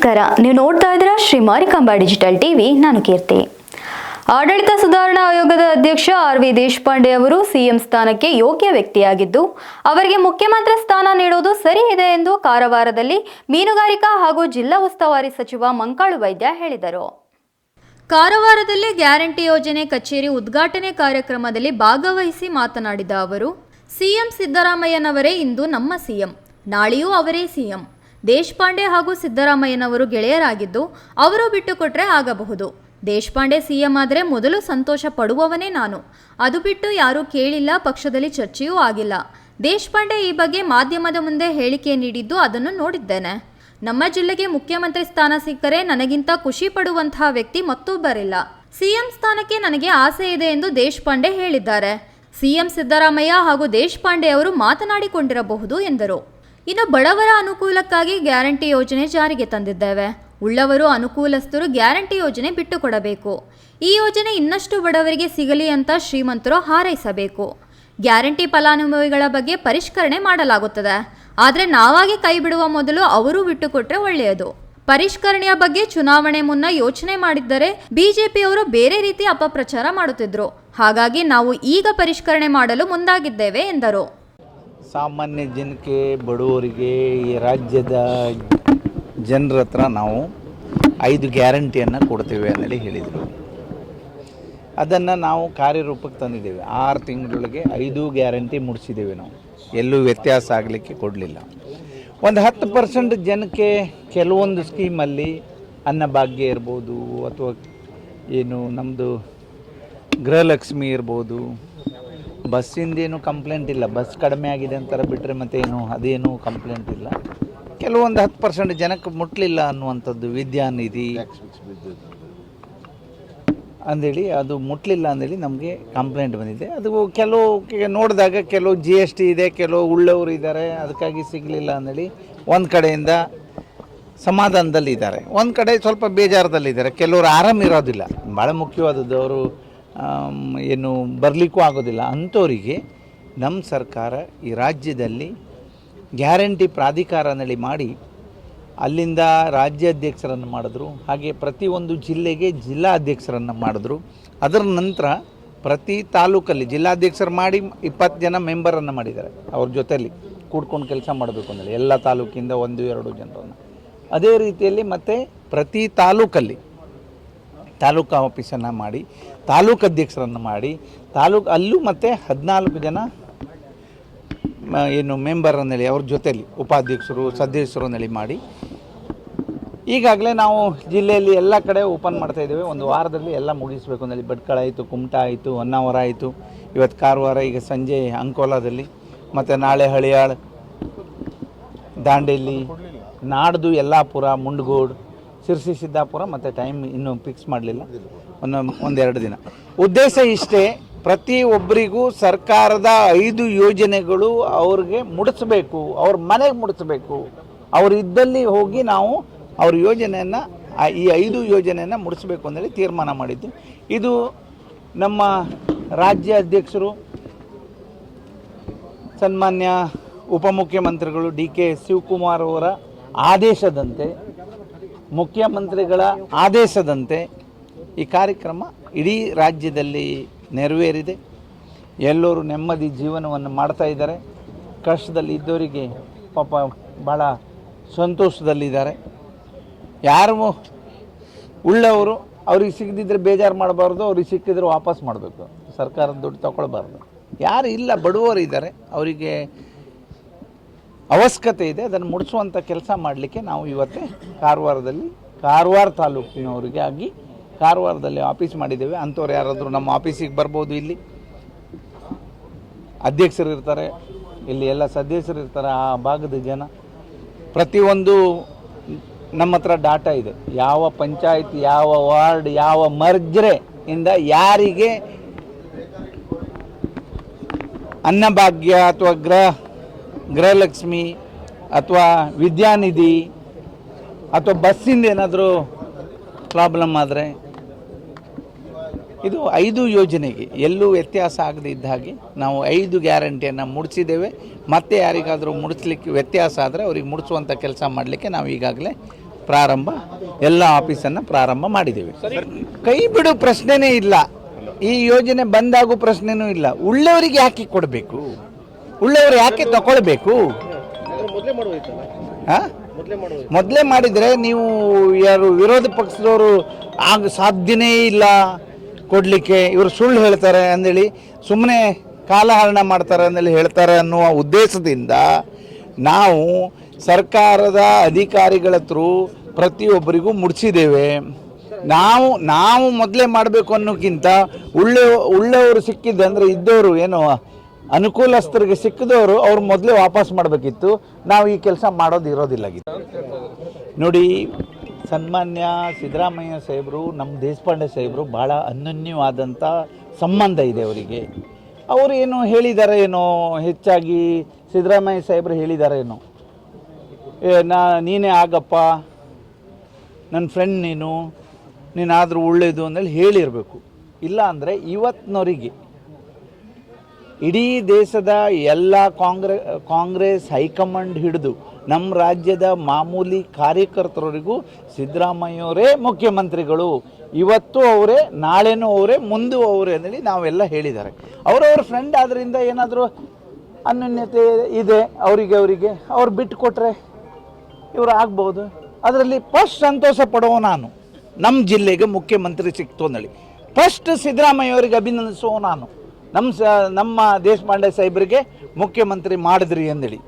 ನಮಸ್ಕಾರ. ನೀವು ನೋಡ್ತಾ ಇದ್ದೀರಾ ಶ್ರೀ ಮಾರಿಕಾಂಬಾ ಡಿಜಿಟಲ್ ಟಿವಿ. ನಾನು ಕೀರ್ತಿ. ಆಡಳಿತ ಸುಧಾರಣಾ ಆಯೋಗದ ಅಧ್ಯಕ್ಷ ಆರ್ ವಿ ದೇಶಪಾಂಡೆ ಅವರು ಸಿಎಂ ಸ್ಥಾನಕ್ಕೆ ಯೋಗ್ಯ ವ್ಯಕ್ತಿಯಾಗಿದ್ದು, ಅವರಿಗೆ ಮುಖ್ಯಮಂತ್ರಿ ಸ್ಥಾನ ನೀಡುವುದು ಸರಿ ಇದೆ ಎಂದು ಕಾರವಾರದಲ್ಲಿ ಮೀನುಗಾರಿಕಾ ಹಾಗೂ ಜಿಲ್ಲಾ ಉಸ್ತುವಾರಿ ಸಚಿವ ಮಂಕಾಳು ವೈದ್ಯ ಹೇಳಿದರು. ಕಾರವಾರದಲ್ಲಿ ಗ್ಯಾರಂಟಿ ಯೋಜನೆ ಕಚೇರಿ ಉದ್ಘಾಟನೆ ಕಾರ್ಯಕ್ರಮದಲ್ಲಿ ಭಾಗವಹಿಸಿ ಮಾತನಾಡಿದ ಅವರು, ಸಿಎಂ ಸಿದ್ದರಾಮಯ್ಯನವರೇ ಇಂದು ನಮ್ಮ ಸಿಎಂ. ನಾಳೆಯೂ ಅವರೇ ಸಿಎಂ. ದೇಶಪಾಂಡೆ ಹಾಗೂ ಸಿದ್ದರಾಮಯ್ಯನವರು ಗೆಳೆಯರಾಗಿದ್ದು, ಅವರು ಬಿಟ್ಟುಕೊಟ್ರೆ ಆಗಬಹುದು. ದೇಶಪಾಂಡೆ ಸಿಎಂ ಆದರೆ ಮೊದಲು ಸಂತೋಷ ಪಡುವವನೇ ನಾನು. ಅದು ಬಿಟ್ಟು ಯಾರೂ ಕೇಳಿಲ್ಲ, ಪಕ್ಷದಲ್ಲಿ ಚರ್ಚೆಯೂ ಆಗಿಲ್ಲ. ದೇಶಪಾಂಡೆ ಈ ಬಗ್ಗೆ ಮಾಧ್ಯಮದ ಮುಂದೆ ಹೇಳಿಕೆ ನೀಡಿದ್ದು ಅದನ್ನು ನೋಡಿದ್ದೇನೆ. ನಮ್ಮ ಜಿಲ್ಲೆಗೆ ಮುಖ್ಯಮಂತ್ರಿ ಸ್ಥಾನ ಸಿಕ್ಕರೆ ನನಗಿಂತ ಖುಷಿ ಪಡುವಂತಹ ವ್ಯಕ್ತಿ ಮತ್ತೊಬ್ಬರಿಲ್ಲ. ಸಿಎಂ ಸ್ಥಾನಕ್ಕೆ ನನಗೆ ಆಸೆ ಇದೆ ಎಂದು ದೇಶಪಾಂಡೆ ಹೇಳಿದ್ದಾರೆ. ಸಿಎಂ ಸಿದ್ದರಾಮಯ್ಯ ಹಾಗೂ ದೇಶಪಾಂಡೆ ಅವರು ಮಾತನಾಡಿಕೊಂಡಿರಬಹುದು ಎಂದರು. ಇನ್ನು ಬಡವರ ಅನುಕೂಲಕ್ಕಾಗಿ ಗ್ಯಾರಂಟಿ ಯೋಜನೆ ಜಾರಿಗೆ ತಂದಿದ್ದೇವೆ. ಉಳ್ಳವರು ಅನುಕೂಲಸ್ಥರು ಗ್ಯಾರಂಟಿ ಯೋಜನೆ ಬಿಟ್ಟುಕೊಡಬೇಕು. ಈ ಯೋಜನೆ ಇನ್ನಷ್ಟು ಬಡವರಿಗೆ ಸಿಗಲಿ ಅಂತ ಶ್ರೀಮಂತರು ಹಾರೈಸಬೇಕು. ಗ್ಯಾರಂಟಿ ಫಲಾನುಭವಿಗಳ ಬಗ್ಗೆ ಪರಿಷ್ಕರಣೆ ಮಾಡಲಾಗುತ್ತದೆ. ಆದರೆ ನಾವಾಗಿ ಕೈ ಬಿಡುವ ಮೊದಲು ಅವರು ಬಿಟ್ಟುಕೊಟ್ರೆ ಒಳ್ಳೆಯದು. ಪರಿಷ್ಕರಣೆಯ ಬಗ್ಗೆ ಚುನಾವಣೆ ಮುನ್ನ ಯೋಚನೆ ಮಾಡಿದ್ದರೆ ಬಿಜೆಪಿಯವರು ಬೇರೆ ರೀತಿ ಅಪಪ್ರಚಾರ ಮಾಡುತ್ತಿದ್ದರು ಹಾಗಾಗಿ ನಾವು ಈಗ ಪರಿಷ್ಕರಣೆ ಮಾಡಲು ಮುಂದಾಗಿದ್ದೇವೆ ಎಂದರು. ಸಾಮಾನ್ಯ ಜನಕ್ಕೆ, ಬಡವರಿಗೆ ಈ ರಾಜ್ಯದ ಜನರ ಹತ್ರ ನಾವು ಐದು ಗ್ಯಾರಂಟಿಯನ್ನು ಕೊಡ್ತೇವೆ ಅಂತೇಳಿ ಹೇಳಿದರು. ಅದನ್ನು ನಾವು ಕಾರ್ಯರೂಪಕ್ಕೆ ತಂದಿದ್ದೇವೆ. ಆರು ತಿಂಗಳೊಳಗೆ ಐದು ಗ್ಯಾರಂಟಿ ಮುಡಿಸಿದ್ದೇವೆ ನಾವು. ಎಲ್ಲೂ ವ್ಯತ್ಯಾಸ ಆಗಲಿಕ್ಕೆ ಕೊಡಲಿಲ್ಲ. ಒಂದು ಹತ್ತು ಪರ್ಸೆಂಟ್ ಜನಕ್ಕೆ ಕೆಲವೊಂದು ಸ್ಕೀಮಲ್ಲಿ ಅನ್ನಭಾಗ್ಯ ಇರ್ಬೋದು, ಅಥವಾ ಏನು ನಮ್ಮದು ಗೃಹಲಕ್ಷ್ಮಿ ಇರ್ಬೋದು ಬಸ್ಸಿಂದೇನು ಕಂಪ್ಲೇಂಟ್ ಇಲ್ಲ. ಬಸ್ ಕಡಿಮೆ ಆಗಿದೆ ಅಂತಾರೆ ಬಿಟ್ಟರೆ ಏನು ಅದೇನು ಕಂಪ್ಲೇಂಟ್ ಇಲ್ಲ. ಕೆಲವೊಂದು ಹತ್ತು ಪರ್ಸೆಂಟ್ ಜನಕ್ಕೆ ಮುಟ್ಲಿಲ್ಲ ಅನ್ನುವಂಥದ್ದು ವಿದ್ಯಾನಿಧಿ ಅಂದೇಳಿ ಅದು ಮುಟ್ಲಿಲ್ಲ ಅಂದೇಳಿ ನಮಗೆ ಕಂಪ್ಲೇಂಟ್ ಬಂದಿದೆ. ಅದು ಕೆಲವು ನೋಡಿದಾಗ ಕೆಲವು ಜಿ ಎಸ್ ಟಿ ಇದೆ ಕೆಲವು ಉಳ್ಳವರು ಇದ್ದಾರೆ ಅದಕ್ಕಾಗಿ ಸಿಗಲಿಲ್ಲ ಅಂದೇಳಿ ಒಂದು ಕಡೆಯಿಂದ ಸಮಾಧಾನದಲ್ಲಿದ್ದಾರೆ. ಒಂದು ಕಡೆ ಸ್ವಲ್ಪ ಬೇಜಾರದಲ್ಲಿದ್ದಾರೆ. ಕೆಲವರು ಆರಾಮ ಇರೋದಿಲ್ಲ. ಭಾಳ ಮುಖ್ಯವಾದದ್ದು ಅವರು ಏನು ಬರಲಿಕ್ಕೂ ಆಗೋದಿಲ್ಲ. ಅಂಥವರಿಗೆ ನಮ್ಮ ಸರ್ಕಾರ ಈ ರಾಜ್ಯದಲ್ಲಿ ಗ್ಯಾರಂಟಿ ಪ್ರಾಧಿಕಾರ ಅನ್ನೇಳಿ ಮಾಡಿ ಅಲ್ಲಿಂದ ರಾಜ್ಯಾಧ್ಯಕ್ಷರನ್ನು ಮಾಡಿದ್ರು, ಹಾಗೆ ಪ್ರತಿಯೊಂದು ಜಿಲ್ಲೆಗೆ ಜಿಲ್ಲಾ ಅಧ್ಯಕ್ಷರನ್ನು ಮಾಡಿದ್ರು. ಅದರ ನಂತರ ಪ್ರತಿ ತಾಲೂಕಲ್ಲಿ ಜಿಲ್ಲಾಧ್ಯಕ್ಷರು ಮಾಡಿ ಇಪ್ಪತ್ತು ಜನ ಮೆಂಬರನ್ನು ಮಾಡಿದ್ದಾರೆ. ಅವ್ರ ಜೊತೆಯಲ್ಲಿ ಕೂಡ್ಕೊಂಡು ಕೆಲಸ ಮಾಡಬೇಕು ಅಂದರೆ ಎಲ್ಲ ತಾಲೂಕಿಂದ ಒಂದು, ಎರಡು ಜನರನ್ನು. ಅದೇ ರೀತಿಯಲ್ಲಿ ಮತ್ತು ಪ್ರತಿ ತಾಲೂಕಲ್ಲಿ ತಾಲೂಕು ಆಫೀಸನ್ನು ಮಾಡಿ, ತಾಲೂಕು ಅಧ್ಯಕ್ಷರನ್ನು ಮಾಡಿ, ತಾಲೂಕು ಅಲ್ಲೂ ಮತ್ತು ಹದಿನಾಲ್ಕು ಜನ ಏನು ಮೆಂಬರ್ ಅನ್ನೇಳಿ ಅವ್ರ ಜೊತೆಯಲ್ಲಿ ಉಪಾಧ್ಯಕ್ಷರು ಸದಸ್ಯರು ಅನ್ನೇಳಿ ಮಾಡಿ. ಈಗಾಗಲೇ ನಾವು ಜಿಲ್ಲೆಯಲ್ಲಿ ಎಲ್ಲ ಕಡೆ ಓಪನ್ ಮಾಡ್ತಾ ಇದ್ದೇವೆ. ಒಂದು ವಾರದಲ್ಲಿ ಎಲ್ಲ ಮುಗಿಸ್ಬೇಕು ಅಂದೇಳಿ ಭಟ್ಕಳ ಆಯಿತು, ಕುಮಟಾ ಆಯಿತು, ಹೊನ್ನಾವರ ಆಯಿತು. ಇವತ್ತು ಕಾರವಾರ, ಈಗ ಸಂಜೆ ಅಂಕೋಲಾದಲ್ಲಿ, ಮತ್ತು ನಾಳೆ ಹಳಿಯಾಳ್, ದಾಂಡೇಲಿ, ನಾಡ್ದು, ಯಲ್ಲಾಪುರ, ಮುಂಡಗೋಡ್ ಶಿರ್ಸಿ ಸಿದ್ದಾಪುರ ಮತ್ತು ಟೈಮ್ ಇನ್ನೂ ಫಿಕ್ಸ್ ಮಾಡಲಿಲ್ಲ. ಒಂದು ಒಂದೆರಡು ದಿನ. ಉದ್ದೇಶ ಇಷ್ಟೇ, ಪ್ರತಿ ಒಬ್ಬರಿಗೂ ಸರ್ಕಾರದ ಐದು ಯೋಜನೆಗಳು ಅವ್ರಿಗೆ ಮುಡಿಸ್ಬೇಕು, ಅವ್ರ ಮನೆಗೆ ಮುಡಿಸ್ಬೇಕು. ಅವ್ರ ಇದ್ದಲ್ಲಿ ಹೋಗಿ ನಾವು ಅವ್ರ ಯೋಜನೆಯನ್ನು ಈ ಐದು ಯೋಜನೆಯನ್ನು ಮುಡಿಸ್ಬೇಕು ಅಂತೇಳಿ ತೀರ್ಮಾನ ಮಾಡಿದ್ದು ಇದು ನಮ್ಮ ರಾಜ್ಯ ಅಧ್ಯಕ್ಷರು ಸನ್ಮಾನ್ಯ ಉಪಮುಖ್ಯಮಂತ್ರಿಗಳು ಡಿ ಕೆ ಶಿವಕುಮಾರ್ ಅವರ ಆದೇಶದಂತೆ ಮುಖ್ಯಮಂತ್ರಿಗಳ ಆದೇಶದಂತೆ ಈ ಕಾರ್ಯಕ್ರಮ ಇಡೀ ರಾಜ್ಯದಲ್ಲಿ ನೆರವೇರಿದೆ. ಎಲ್ಲರೂ ನೆಮ್ಮದಿ ಜೀವನವನ್ನು ಮಾಡ್ತಾ ಇದ್ದಾರೆ. ಕಷ್ಟದಲ್ಲಿ ಇದ್ದವರಿಗೆ ಪಾಪ ಭಾಳ ಸಂತೋಷದಲ್ಲಿದ್ದಾರೆ. ಯಾರು ಉಳ್ಳವರು ಅವ್ರಿಗೆ ಸಿಗದಿದ್ದರೆ ಬೇಜಾರು ಮಾಡಬಾರ್ದು, ಅವ್ರಿಗೆ ಸಿಕ್ಕಿದ್ರೆ ವಾಪಸ್ ಮಾಡಬೇಕು. ಸರ್ಕಾರದ ದುಡ್ಡು ತಗೊಳ್ಬಾರ್ದು. ಯಾರು ಇಲ್ಲ ಬಡವರು ಇದ್ದಾರೆ ಅವರಿಗೆ ಅವಶ್ಯಕತೆ ಇದೆ, ಅದನ್ನು ಮುಡಿಸುವಂಥ ಕೆಲಸ ಮಾಡಲಿಕ್ಕೆ ನಾವು ಇವತ್ತೇ ಕಾರವಾರದಲ್ಲಿ, ಕಾರವಾರ ತಾಲೂಕಿನವರಿಗೆ ಆಗಿ ಕಾರವಾರದಲ್ಲಿ ಆಫೀಸ್ ಮಾಡಿದ್ದೇವೆ. ಅಂಥವ್ರು ಯಾರಾದರೂ ನಮ್ಮ ಆಫೀಸಿಗೆ ಬರ್ಬೋದು ಇಲ್ಲಿ. ಅಧ್ಯಕ್ಷರು ಇರ್ತಾರೆ, ಇಲ್ಲಿ ಎಲ್ಲ ಸದಸ್ಯರು ಇರ್ತಾರೆ, ಆ ಭಾಗದ ಜನ. ಪ್ರತಿಯೊಂದು ನಮ್ಮ ಹತ್ರ ಡಾಟಾ ಇದೆ. ಯಾವ ಪಂಚಾಯತ್, ಯಾವ ವಾರ್ಡ್, ಯಾವ ಮರ್ಜ್ರೆ ಇಂದ ಯಾರಿಗೆ ಅನ್ನಭಾಗ್ಯ ಅಥವಾ ಗೃಹ ಗೃಹಲಕ್ಷ್ಮಿ ಅಥವಾ ವಿದ್ಯಾನಿಧಿ ಅಥವಾ ಬಸ್ಸಿಂದ ಏನಾದರೂ ಪ್ರಾಬ್ಲಮ್ ಆದರೆ ಇದು ಐದು ಯೋಜನೆಗೆ ಎಲ್ಲೂ ವ್ಯತ್ಯಾಸ ಆಗದೇ ಇದ್ದ ಹಾಗೆ ನಾವು ಐದು ಗ್ಯಾರಂಟಿಯನ್ನು ಮುಡಿಸಿದ್ದೇವೆ. ಮತ್ತೆ ಯಾರಿಗಾದರೂ ಮುಡಿಸ್ಲಿಕ್ಕೆ ವ್ಯತ್ಯಾಸ ಆದರೆ ಅವ್ರಿಗೆ ಮುಡಿಸುವಂಥ ಕೆಲಸ ಮಾಡಲಿಕ್ಕೆ ನಾವು ಈಗಾಗಲೇ ಪ್ರಾರಂಭ, ಎಲ್ಲ ಆಫೀಸನ್ನು ಪ್ರಾರಂಭ ಮಾಡಿದ್ದೇವೆ. ಕೈ ಬಿಡು ಪ್ರಶ್ನೆನೇ ಇಲ್ಲ. ಈ ಯೋಜನೆ ಬಂದಾಗೂ ಪ್ರಶ್ನೆನೂ ಇಲ್ಲ. ಉಳ್ಳವರಿಗೆ ಯಾಕೆ ಕೊಡಬೇಕು? ಉಳ್ಳವರು ಯಾಕೆ ತಗೊಳ್ಬೇಕು? ಹಾಂ? ಮೊದಲೇ ಮಾಡಿದರೆ ನೀವು ಯಾರು ವಿರೋಧ ಪಕ್ಷದವರು ಆಗ ಸಾಧ್ಯನೇ ಇಲ್ಲ ಕೊಡಲಿಕ್ಕೆ. ಇವರು ಸುಳ್ಳು ಹೇಳ್ತಾರೆ ಅಂದೇಳಿ ಸುಮ್ಮನೆ ಕಾಲಹರಣ ಮಾಡ್ತಾರೆ ಅಂದೇಳಿ ಹೇಳ್ತಾರೆ ಅನ್ನುವ ಉದ್ದೇಶದಿಂದ ನಾವು ಸರ್ಕಾರದ ಅಧಿಕಾರಿಗಳ ಹತ್ರ ಪ್ರತಿಯೊಬ್ಬರಿಗೂ ಮುಡಿಸಿದ್ದೇವೆ. ನಾವು ನಾವು ಮೊದಲೇ ಮಾಡಬೇಕು ಅನ್ನೋಕ್ಕಿಂತ ಉಳ್ಳೆ ಉಳ್ಳವರು ಸಿಕ್ಕಿದ್ದಂದ್ರೆ ಇದ್ದವರು ಏನು ಅನುಕೂಲಸ್ಥರಿಗೆ ಸಿಕ್ಕಿದವರು ಅವ್ರು ಮೊದಲೇ ವಾಪಸ್ ಮಾಡಬೇಕಿತ್ತು. ನಾವು ಈ ಕೆಲಸ ಮಾಡೋದು ಇರೋದಿಲ್ಲಾಗಿತ್ತು. ನೋಡಿ, ಸನ್ಮಾನ್ಯ ಸಿದ್ದರಾಮಯ್ಯ ಸಾಹೇಬರು ನಮ್ಮ ದೇಶಪಾಂಡೆ ಸಾಹೇಬರು ಭಾಳ ಅನನ್ಯವಾದಂಥ ಸಂಬಂಧ ಇದೆ ಅವರಿಗೆ. ಅವರು ಏನು ಹೇಳಿದ್ದಾರೆ ಏನೋ, ಹೆಚ್ಚಾಗಿ ಸಿದ್ದರಾಮಯ್ಯ ಸಾಹೇಬರು ಹೇಳಿದ್ದಾರೆ ಏನೋ. ನಾ, ನೀನೇ ಆಗಪ್ಪ ನನ್ನ ಫ್ರೆಂಡ್ ನೀನು, ನೀನಾದರೂ ಒಳ್ಳೇದು ಅಂದೇಳಿ ಹೇಳಿರಬೇಕು. ಇಲ್ಲ ಅಂದರೆ ಇವತ್ತಿನವರಿಗೆ ಇಡೀ ದೇಶದ ಎಲ್ಲ ಕಾಂಗ್ರೆ, ಕಾಂಗ್ರೆಸ್ ಹೈಕಮಾಂಡ್ ಹಿಡಿದು ನಮ್ಮ ರಾಜ್ಯದ ಮಾಮೂಲಿ ಕಾರ್ಯಕರ್ತರವರಿಗೂ ಸಿದ್ದರಾಮಯ್ಯವರೇ ಮುಖ್ಯಮಂತ್ರಿಗಳು. ಇವತ್ತು ಅವರೇ, ನಾಳೆನೂ ಅವರೇ, ಮುಂದೂ ಅವರೇ ಅಂತೇಳಿ ನಾವೆಲ್ಲ ಹೇಳಿದ್ದಾರೆ. ಅವರವ್ರ ಫ್ರೆಂಡ್ ಆದ್ದರಿಂದ ಏನಾದರೂ ಅನ್ಯೋನ್ಯತೆ ಇದೆ ಅವರಿಗೆ ಅವರಿಗೆ, ಅವ್ರು ಬಿಟ್ಟು ಕೊಟ್ಟರೆ ಇವರು ಆಗ್ಬೋದು. ಅದರಲ್ಲಿ ಫಸ್ಟ್ ಸಂತೋಷ ಪಡೋ ನಾನು ನಮ್ಮ ಜಿಲ್ಲೆಗೆ ಮುಖ್ಯಮಂತ್ರಿ ಸಿಕ್ತು ಅಂದೇಳಿ ಫಸ್ಟ್ ಸಿದ್ದರಾಮಯ್ಯ ಅವರಿಗೆ ಅಭಿನಂದಿಸುವ ನಾನು. ನಮ್ಮ ಸ ನಮ್ಮ ದೇಶಪಾಂಡೆ ಸಾಹೇಬರಿಗೆ ಮುಖ್ಯಮಂತ್ರಿ ಮಾಡಿದ್ರಿ ಅಂದೇಳಿ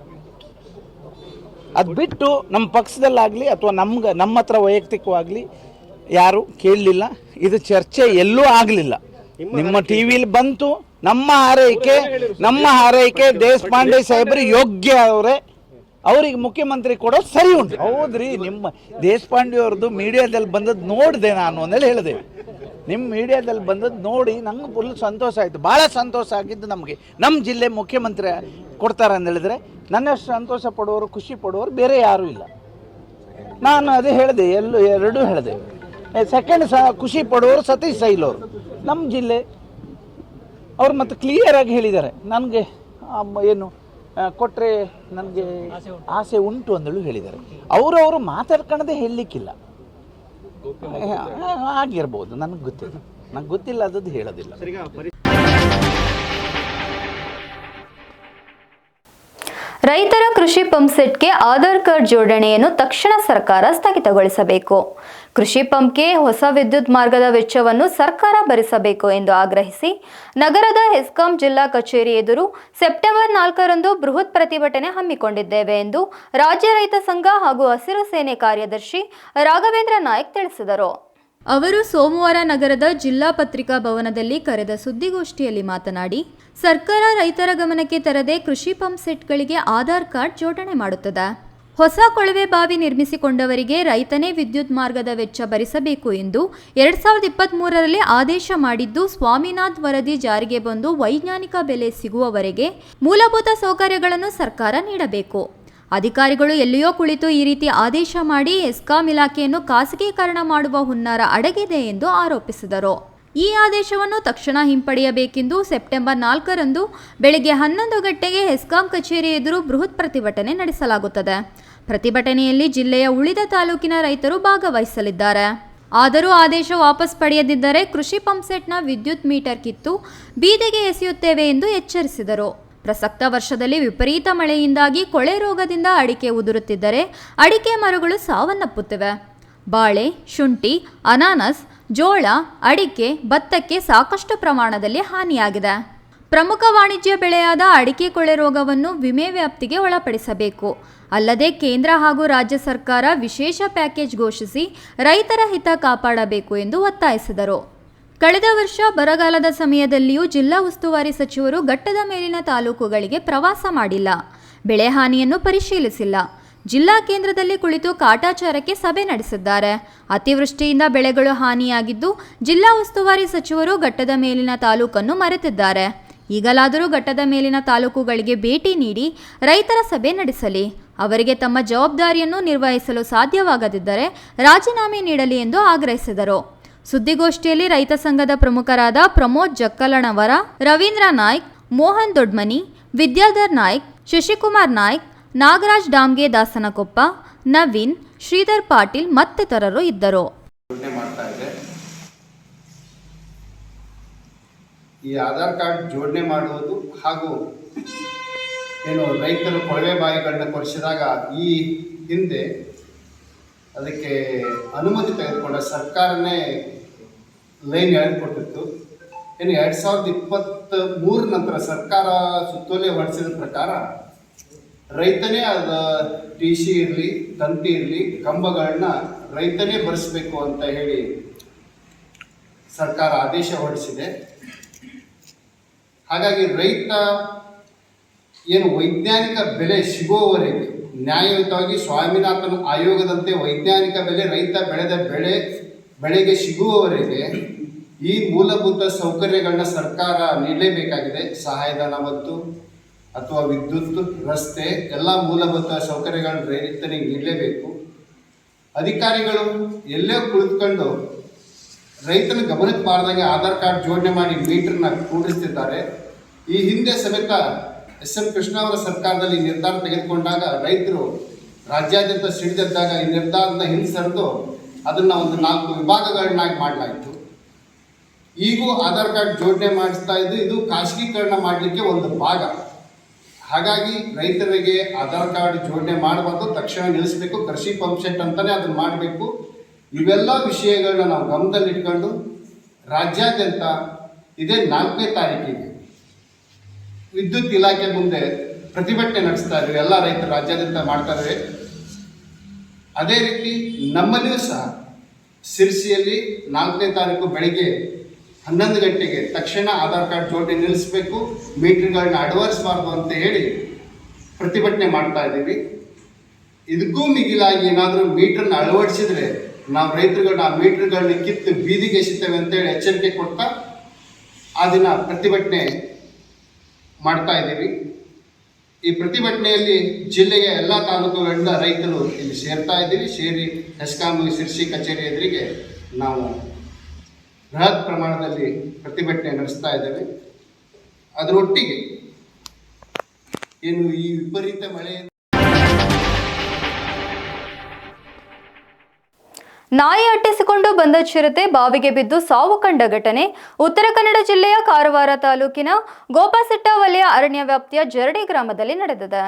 ಅದು ಬಿಟ್ಟು ನಮ್ಮ ಪಕ್ಷದಲ್ಲಾಗಲಿ ಅಥವಾ ನಮ್ಗೆ ನಮ್ಮ ಹತ್ರ ವೈಯಕ್ತಿಕವಾಗಲಿ ಯಾರು ಕೇಳಲಿಲ್ಲ. ಇದು ಚರ್ಚೆ ಎಲ್ಲೂ ಆಗಲಿಲ್ಲ. ನಿಮ್ಮ ಟಿ ವಿಲಿ ಬಂತು. ನಮ್ಮ ಆರೈಕೆ ನಮ್ಮ ಆರೈಕೆ ದೇಶಪಾಂಡೆ ಸಾಹೇಬರು ಯೋಗ್ಯ ಅವರೇ. ಅವ್ರಿಗೆ ಮುಖ್ಯಮಂತ್ರಿ ಕೊಡೋದು ಸರಿ ಉಂಟು. ಹೌದ್ರಿ ನಿಮ್ಮ ದೇಶಪಾಂಡೆ ಅವ್ರದ್ದು ಮೀಡಿಯಾದಲ್ಲಿ ಬಂದದ್ದು ನೋಡಿದೆ ನಾನು ಅಂದೇಳಿ ಹೇಳಿದೆ. ನಿಮ್ಮ ಮೀಡಿಯಾದಲ್ಲಿ ಬಂದದ್ದು ನೋಡಿ ನಂಗೆ ಫುಲ್ ಸಂತೋಷ ಆಯಿತು. ಭಾಳ ಸಂತೋಷ ಆಗಿದ್ದು ನಮಗೆ. ನಮ್ಮ ಜಿಲ್ಲೆ ಮುಖ್ಯಮಂತ್ರಿ ಕೊಡ್ತಾರೆ ಅಂತ ಹೇಳಿದ್ರೆ ನನ್ನಷ್ಟು ಸಂತೋಷ ಪಡುವವರು, ಖುಷಿ ಪಡುವವರು ಬೇರೆ ಯಾರೂ ಇಲ್ಲ. ನಾನು ಅದೇ ಹೇಳಿದೆ, ಎಲ್ಲೂ ಎರಡೂ ಹೇಳಿದೆ. ಸೆಕೆಂಡ್ ಸಹ ಖುಷಿ ಪಡುವವರು ಸತೀಶ್ ಸೈಲ್ ಅವರು. ನಮ್ಮ ಜಿಲ್ಲೆ ಅವ್ರು ಮತ್ತೆ ಕ್ಲಿಯರಾಗಿ ಹೇಳಿದ್ದಾರೆ. ನನಗೆ ಏನು ಕೊಟ್ಟರೆ ನನಗೆ ಆಸೆ ಉಂಟು. ಅಂದೇಳಿ ಹೇಳಿದ್ದಾರೆ ಅವರವರು ಮಾತಾಡ್ಕೊಳ್ಳೋದೇ ಹೇಳಲಿಕ್ಕಿಲ್ಲ. ಆಗಿರ್ಬೋದು ನನಗೆ ಗೊತ್ತಿಲ್ಲ. ನನಗೆ ಗೊತ್ತಿಲ್ಲ ಅದದ್ದು ಹೇಳೋದಿಲ್ಲ. ರೈತರ ಕೃಷಿ ಪಂಪ್ಸೆಟ್ಗೆ ಆಧಾರ್ ಕಾರ್ಡ್ ಜೋಡಣೆಯನ್ನು ತಕ್ಷಣ ಸರ್ಕಾರ ಸ್ಥಗಿತಗೊಳಿಸಬೇಕು. ಕೃಷಿ ಪಂಪ್ಗೆ ಹೊಸ ವಿದ್ಯುತ್ ಮಾರ್ಗದ ವೆಚ್ಚವನ್ನು ಸರ್ಕಾರ ಭರಿಸಬೇಕು ಎಂದು ಆಗ್ರಹಿಸಿ ನಗರದ ಹೆಸ್ಕಾಂ ಜಿಲ್ಲಾ ಕಚೇರಿ ಎದುರು ಸೆಪ್ಟೆಂಬರ್ ನಾಲ್ಕರಂದು ಬೃಹತ್ ಪ್ರತಿಭಟನೆ ಹಮ್ಮಿಕೊಂಡಿದ್ದೇವೆ ಎಂದು ರಾಜ್ಯ ರೈತ ಸಂಘ ಹಾಗೂ ಹಸಿರು ಸೇನೆ ಕಾರ್ಯದರ್ಶಿ ರಾಘವೇಂದ್ರ ನಾಯಕ್ ತಿಳಿಸಿದರು. ಅವರು ಸೋಮವಾರ ನಗರದ ಜಿಲ್ಲಾ ಪತ್ರಿಕಾ ಭವನದಲ್ಲಿ ಕರೆದ ಸುದ್ದಿಗೋಷ್ಠಿಯಲ್ಲಿ ಮಾತನಾಡಿ, ಸರ್ಕಾರ ರೈತರ ಗಮನಕ್ಕೆ ತರದೆ ಕೃಷಿ ಪಂಪ್ ಸೆಟ್ಗಳಿಗೆ ಆಧಾರ್ ಕಾರ್ಡ್ ಜೋಡಣೆ ಮಾಡುತ್ತದೆ. ಹೊಸ ಕೊಳವೆ ಬಾವಿ ನಿರ್ಮಿಸಿಕೊಂಡವರಿಗೆ ರೈತನೇ ವಿದ್ಯುತ್ ಮಾರ್ಗದ ವೆಚ್ಚ ಭರಿಸಬೇಕು ಎಂದು ಎರಡ್ ಸಾವಿರದ ಇಪ್ಪತ್ತ್ ಮೂರರಲ್ಲಿ ಆದೇಶ ಮಾಡಿದ್ದು, ಸ್ವಾಮಿನಾಥ್ ವರದಿ ಜಾರಿಗೆ ಬಂದು ವೈಜ್ಞಾನಿಕ ಬೆಲೆ ಸಿಗುವವರೆಗೆ ಮೂಲಭೂತ ಸೌಕರ್ಯಗಳನ್ನು ಸರ್ಕಾರ ನೀಡಬೇಕು. ಅಧಿಕಾರಿಗಳು ಎಲ್ಲಿಯೋ ಕುಳಿತು ಈ ರೀತಿ ಆದೇಶ ಮಾಡಿ ಎಸ್ಕಾಂ ಇಲಾಖೆಯನ್ನು ಖಾಸಗೀಕರಣ ಮಾಡುವ ಹುನ್ನಾರ ಅಡಗಿದೆ ಎಂದು ಆರೋಪಿಸಿದರು. ಈ ಆದೇಶವನ್ನು ತಕ್ಷಣ ಹಿಂಪಡೆಯಬೇಕೆಂದು ಸೆಪ್ಟೆಂಬರ್ ನಾಲ್ಕರಂದು ಬೆಳಗ್ಗೆ ಹನ್ನೊಂದು ಗಂಟೆಗೆ ಹೆಸ್ಕಾಂ ಕಚೇರಿ ಎದುರು ಬೃಹತ್ ಪ್ರತಿಭಟನೆ ನಡೆಸಲಾಗುತ್ತದೆ. ಪ್ರತಿಭಟನೆಯಲ್ಲಿ ಜಿಲ್ಲೆಯ ಉಳಿದ ತಾಲೂಕಿನ ರೈತರು ಭಾಗವಹಿಸಲಿದ್ದಾರೆ. ಆದರೂ ಆದೇಶ ವಾಪಸ್ ಪಡೆಯದಿದ್ದರೆ ಕೃಷಿ ಪಂಪ್ಸೆಟ್ನ ವಿದ್ಯುತ್ ಮೀಟರ್ ಕಿತ್ತು ಬೀದಿಗೆ ಎಸೆಯುತ್ತೇವೆ ಎಂದು ಎಚ್ಚರಿಸಿದರು. ಪ್ರಸಕ್ತ ವರ್ಷದಲ್ಲಿ ವಿಪರೀತ ಮಳೆಯಿಂದಾಗಿ ಕೊಳೆ ರೋಗದಿಂದ ಅಡಿಕೆ ಉದುರುತ್ತಿದ್ದರೆ ಅಡಿಕೆ ಮರಗಳು ಸಾವನ್ನಪ್ಪುತ್ತಿವೆ. ಬಾಳೆ, ಶುಂಠಿ, ಅನಾನಸ್ ಜೋಳ, ಅಡಿಕೆ, ಭತ್ತಕ್ಕೆ ಸಾಕಷ್ಟು ಪ್ರಮಾಣದಲ್ಲಿ ಹಾನಿಯಾಗಿದೆ. ಪ್ರಮುಖ ವಾಣಿಜ್ಯ ಬೆಳೆಯಾದ ಅಡಿಕೆ ಕೊಳೆ ರೋಗವನ್ನು ವಿಮೆ ವ್ಯಾಪ್ತಿಗೆ ಒಳಪಡಿಸಬೇಕು. ಅಲ್ಲದೆ ಕೇಂದ್ರ ಹಾಗೂ ರಾಜ್ಯ ಸರ್ಕಾರ ವಿಶೇಷ ಪ್ಯಾಕೇಜ್ ಘೋಷಿಸಿ ರೈತರ ಹಿತ ಕಾಪಾಡಬೇಕು ಎಂದು ಒತ್ತಾಯಿಸಿದರು. ಕಳೆದ ವರ್ಷ ಬರಗಾಲದ ಸಮಯದಲ್ಲಿಯೂ ಜಿಲ್ಲಾ ಉಸ್ತುವಾರಿ ಸಚಿವರು ಘಟ್ಟದ ಮೇಲಿನ ತಾಲೂಕುಗಳಿಗೆ ಪ್ರವಾಸ ಮಾಡಿಲ್ಲ. ಬೆಳೆ ಹಾನಿಯನ್ನು ಪರಿಶೀಲಿಸಿಲ್ಲ. ಜಿಲ್ಲಾ ಕೇಂದ್ರದಲ್ಲಿ ಕುಳಿತು ಕಾಟಾಚಾರಕ್ಕೆ ಸಭೆ ನಡೆಸಿದ್ದಾರೆ. ಅತಿವೃಷ್ಟಿಯಿಂದ ಬೆಳೆಗಳು ಹಾನಿಯಾಗಿದ್ದು, ಜಿಲ್ಲಾ ಉಸ್ತುವಾರಿ ಸಚಿವರು ಘಟ್ಟದ ಮೇಲಿನ ತಾಲೂಕನ್ನು ಮರೆತಿದ್ದಾರೆ. ಈಗಲಾದರೂ ಘಟ್ಟದ ಮೇಲಿನ ತಾಲೂಕುಗಳಿಗೆ ಭೇಟಿ ನೀಡಿ ರೈತರ ಸಭೆ ನಡೆಸಲಿ. ಅವರಿಗೆ ತಮ್ಮ ಜವಾಬ್ದಾರಿಯನ್ನು ನಿರ್ವಹಿಸಲು ಸಾಧ್ಯವಾಗದಿದ್ದರೆ ರಾಜೀನಾಮೆ ನೀಡಲಿ ಎಂದು ಆಗ್ರಹಿಸಿದರು. ಸುದ್ದಿಗೋಷ್ಠಿಯಲ್ಲಿ ರೈತ ಸಂಘದ ಪ್ರಮುಖರಾದ ಪ್ರಮೋದ್ ಜಕ್ಕಲಣವರ ರವೀಂದ್ರ ನಾಯ್ಕ್, ಮೋಹನ್ ದೊಡ್ಮನಿ, ವಿದ್ಯಾಧರ್ ನಾಯ್ಕ್, ಶಶಿಕುಮಾರ್ ನಾಯ್ಕ್ ನಾಗರಾಜ್ ಡಾಮ್ಗೆ ದಾಸನಕೊಪ್ಪ, ನವೀನ್, ಶ್ರೀಧರ್ ಪಾಟೀಲ್ ಮತ್ತಿತರರು ಇದ್ದರು. ಈ ಆಧಾರ್ ಕಾರ್ಡ್ ಜೋಡಣೆ ಮಾಡುವುದು ಹಾಗೂ ಏನು ರೈತರು ಕೊಳವೆ ಬಾವಿಗಳನ್ನ ಕೊರೆಸಿದಾಗ ಈ ಹಿಂದೆ ಅದಕ್ಕೆ ಅನುಮತಿ ತೆಗೆದುಕೊಂಡ ಸರ್ಕಾರನೇ ಲೈನ್ ಎಳೆದುಕೊಟ್ಟಿತ್ತು ಏನು ಎರಡು ಸಾವಿರದ ಇಪ್ಪತ್ತ ಮೂರು ನಂತರ ಸರ್ಕಾರ ಸುತ್ತೋಲೆ ಹೊರಡಿಸಿದ ಪ್ರಕಾರ ರೈತನೇ ಅದ ಟಿ ಸಿ ಇರಲಿ, ತಂತಿ ಇರಲಿ, ಕಂಬಗಳನ್ನ ರೈತನೇ ಬರೆಸಬೇಕು ಅಂತ ಹೇಳಿ ಸರ್ಕಾರ ಆದೇಶ ಹೊರಡಿಸಿದೆ. ಹಾಗಾಗಿ ರೈತ ಏನು ವೈಜ್ಞಾನಿಕ ಬೆಲೆ ಸಿಗುವವರೆಗೆ ನ್ಯಾಯಯುತವಾಗಿ ಸ್ವಾಮಿನಾಥನ್ ಆಯೋಗದಂತೆ ವೈಜ್ಞಾನಿಕ ಬೆಲೆ, ರೈತ ಬೆಳೆದ ಬೆಳೆ, ಬೆಳೆಗೆ ಸಿಗುವವರೆಗೆ ಈ ಮೂಲಭೂತ ಸೌಕರ್ಯಗಳನ್ನ ಸರ್ಕಾರ ನೀಡಲೇಬೇಕಾಗಿದೆ. ಸಹಾಯಧನ ಮತ್ತು ಅಥವಾ ವಿದ್ಯುತ್, ರಸ್ತೆ, ಎಲ್ಲ ಮೂಲಭೂತ ಸೌಕರ್ಯಗಳನ್ನು ರೈತನಿಗೆ ನೀಡಲೇಬೇಕು. ಅಧಿಕಾರಿಗಳು ಎಲ್ಲೇ ಕುಳಿತುಕೊಂಡು ರೈತನ ಗಮನಕ್ಕೆ ಬಾರದಾಗೆ ಆಧಾರ್ ಕಾರ್ಡ್ ಜೋಡಣೆ ಮಾಡಿ ಮೀಟರ್ನ ಕೂಡಿಸ್ತಿದ್ದಾರೆ. ಈ ಹಿಂದೆ ಸಮೇತ ಎಸ್ ಎಂ ಕೃಷ್ಣ ಅವರ ಸರ್ಕಾರದಲ್ಲಿ ನಿರ್ಧಾರ ತೆಗೆದುಕೊಂಡಾಗ ರೈತರು ರಾಜ್ಯಾದ್ಯಂತ ಸಿಡಿದಿದ್ದಾಗ ಈ ನಿರ್ಧಾರದ ಹಿಂಸರಿದು ಅದನ್ನು ಒಂದು ನಾಲ್ಕು ವಿಭಾಗಗಳನ್ನಾಗಿ ಮಾಡಲಾಯಿತು. ಈಗೂ ಆಧಾರ್ ಕಾರ್ಡ್ ಜೋಡಣೆ ಮಾಡಿಸ್ತಾ ಇದ್ದು, ಇದು ಖಾಸಗೀಕರಣ ಮಾಡಲಿಕ್ಕೆ ಒಂದು ಭಾಗ. ಹಾಗಾಗಿ ರೈತರಿಗೆ ಆಧಾರ್ ಕಾರ್ಡ್ ಜೋಡಣೆ ಮಾಡಬಾರ್ದು, ತಕ್ಷಣ ನಿಲ್ಲಿಸಬೇಕು, ಕೃಷಿ ಪಂಪ್ ಸೆಟ್ ಅಂತಾನೆ ಅದನ್ನು ಮಾಡಬೇಕು. ಇವೆಲ್ಲ ವಿಷಯಗಳನ್ನ ನಾವು ಗಮನದಲ್ಲಿಟ್ಕೊಂಡು ರಾಜ್ಯಾದ್ಯಂತ ಇದೇ ನಾಲ್ಕನೇ ತಾರೀಕಿಗೆ ವಿದ್ಯುತ್ ಇಲಾಖೆ ಮುಂದೆ ಪ್ರತಿಭಟನೆ ನಡೆಸ್ತಾ ಇದ್ದೀವಿ ಎಲ್ಲ ರೈತರು ರಾಜ್ಯಾದ್ಯಂತ ಮಾಡ್ತಾ ಇದ್ದಾರೆ. ಅದೇ ರೀತಿ ನಮ್ಮಲ್ಲಿಯೂ ಸಹ ಸಿರ್ಸಿಯಲ್ಲಿ ನಾಲ್ಕನೇ ತಾರೀಕು ಬೆಳಿಗ್ಗೆ ಹನ್ನೊಂದು ಗಂಟೆಗೆ ತಕ್ಷಣ ಆಧಾರ್ ಕಾರ್ಡ್ ಜೋಡಣೆ ನಿಲ್ಲಿಸಬೇಕು, ಮೀಟ್ರ್ಗಳನ್ನ ಅಳವಡಿಸಬಾರ್ದು ಅಂತ ಹೇಳಿ ಪ್ರತಿಭಟನೆ ಮಾಡ್ತಾ ಇದ್ದೀವಿ. ಇದಕ್ಕೂ ಮಿಗಿಲಾಗಿ ಏನಾದರೂ ಮೀಟರ್ನ ಅಳವಡಿಸಿದ್ರೆ ನಾವು ರೈತರುಗಳನ್ನ ಆ ಮೀಟರ್ಗಳನ್ನ ಕಿತ್ತು ಬೀದಿಗೆ ಎಸಿತೇವೆ ಅಂತೇಳಿ ಎಚ್ಚರಿಕೆ ಕೊಡ್ತಾ ಆ ದಿನ ಪ್ರತಿಭಟನೆ ಮಾಡ್ತಾ ಇದ್ದೀವಿ. ಈ ಪ್ರತಿಭಟನೆಯಲ್ಲಿ ಜಿಲ್ಲೆಯ ಎಲ್ಲ ತಾಲೂಕುಗಳಿಂದ ರೈತರು ಇಲ್ಲಿ ಸೇರ್ತಾ ಇದ್ದೀವಿ. ಸೇರಿ ಹೆಸ್ಕಾಂ ಶಿರ್ಸಿ ಕಚೇರಿ ಎದುರಿಗೆ ನಾವು ಬೃಹತ್ ಪ್ರಮಾಣದಲ್ಲಿ ಪ್ರತಿಭಟನೆ ನಡೆಸ್ತಾ ಇದ್ದೇವೆ. ಅದರೊಟ್ಟಿಗೆ ಏನು ಈ ವಿಪರೀತ ಮಳೆ ನಾಯಿ ಅಟ್ಟಿಸಿಕೊಂಡು ಬಂದ ಚಿರತೆ ಬಾವಿಗೆ ಬಿದ್ದು ಸಾವು ಕಂಡ ಘಟನೆ. ಉತ್ತರ ಕನ್ನಡ ಜಿಲ್ಲೆಯ ಕಾರವಾರ ತಾಲೂಕಿನ ಗೋಪಾಸೆಟ್ಟ ವಲಯ ಅರಣ್ಯ ವ್ಯಾಪ್ತಿಯ ಜರಡಿ ಗ್ರಾಮದಲ್ಲಿ ನಡೆದಿದೆ.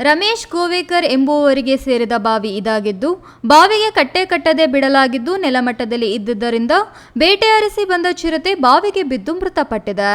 ರಮೇಶ್ ಗೋವೇಕರ್ ಎಂಬುವವರಿಗೆ ಸೇರಿದ ಬಾವಿ ಇದಾಗಿದ್ದು ಬಾವಿಗೆ ಕಟ್ಟೆ ಕಟ್ಟದೆ ಬಿಡಲಾಗಿದ್ದು ನೆಲಮಟ್ಟದಲ್ಲಿ ಇದ್ದುದರಿಂದ ಬೇಟೆಯಾರಿಸಿ ಬಂದ ಚಿರತೆ ಬಾವಿಗೆ ಬಿದ್ದು ಮೃತಪಟ್ಟಿದೆ